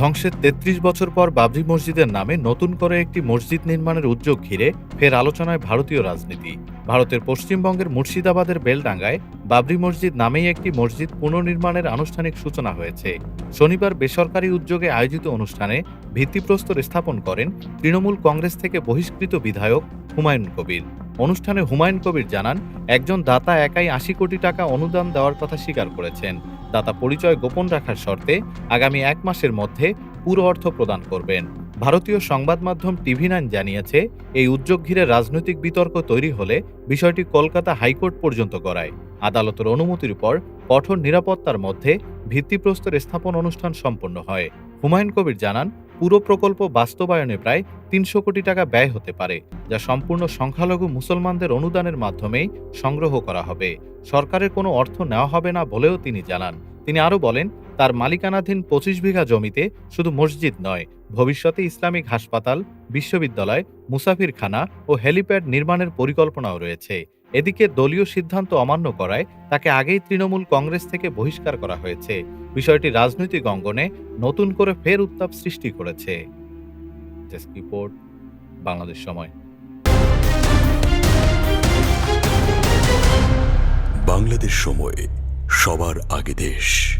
ধ্বংসের ৩৩ বছর পর বাবরি মসজিদের নামে নতুন করে একটি মসজিদ নির্মাণের উদ্যোগ ঘিরে ফের আলোচনায় ভারতীয় রাজনীতি। ভারতের পশ্চিমবঙ্গের মুর্শিদাবাদের বেলডাঙ্গায় বাবরি মসজিদ নামেই একটি মসজিদ পুনর্নির্মাণের আনুষ্ঠানিক সূচনা হয়েছে। শনিবার বেসরকারি উদ্যোগে আয়োজিত অনুষ্ঠানে ভিত্তিপ্রস্তর স্থাপন করেন তৃণমূল কংগ্রেস থেকে বহিষ্কৃত বিধায়ক হুমায়ুন কবির। অনুষ্ঠানে হুমায়ুন কবির জানান, একজন দাতা একাই আশি কোটি টাকা অনুদান দেওয়ার কথা স্বীকার করেছেন। দাতা পরিচয় গোপন রাখার শর্তে আগামী এক মাসের মধ্যে পুরো অর্থ প্রদান করবেন। ভারতীয় সংবাদ মাধ্যম টিভি নাইন জানিয়েছে, এই উদ্যোগ ঘিরে রাজনৈতিক বিতর্ক তৈরি হলে বিষয়টি কলকাতা হাইকোর্ট পর্যন্ত গড়ায়। আদালতের অনুমতির পর কঠোর নিরাপত্তার মধ্যে ভিত্তিপ্রস্তর স্থাপন অনুষ্ঠান সম্পন্ন হয়। হুমায়ুন কবির জানান পুরো প্রকল্প বাস্তবায়নে প্রায় তিনশো কোটি টাকা ব্যয় হতে পারে, যা সম্পূর্ণ সংখ্যালঘু মুসলমানদের অনুদানের মাধ্যমেই সংগ্রহ করা হবে। সরকারের কোনো অর্থ নেওয়া হবে না বলেও তিনি জানান। তিনি আরও বলেন, তার মালিকানাধীন পঁচিশ বিঘা জমিতে শুধু মসজিদ নয়, ভবিষ্যতে ইসলামিক হাসপাতাল, বিশ্ববিদ্যালয়, মুসাফিরখানা ও হেলিপ্যাড নির্মাণের পরিকল্পনাও রয়েছে। এদিকে দলীয় সিদ্ধান্ত অমান্য করায় তাকে আগেই তৃণমূল কংগ্রেস থেকে বহিষ্কার করা হয়েছে। বিষয়টি রাজনৈতিক অঙ্গনে নতুন করে ফের উত্তাপ সৃষ্টি করেছে। রিপোর্ট, বাংলাদেশ সময়। বাংলাদেশ সময়, সবার আগে দেশ।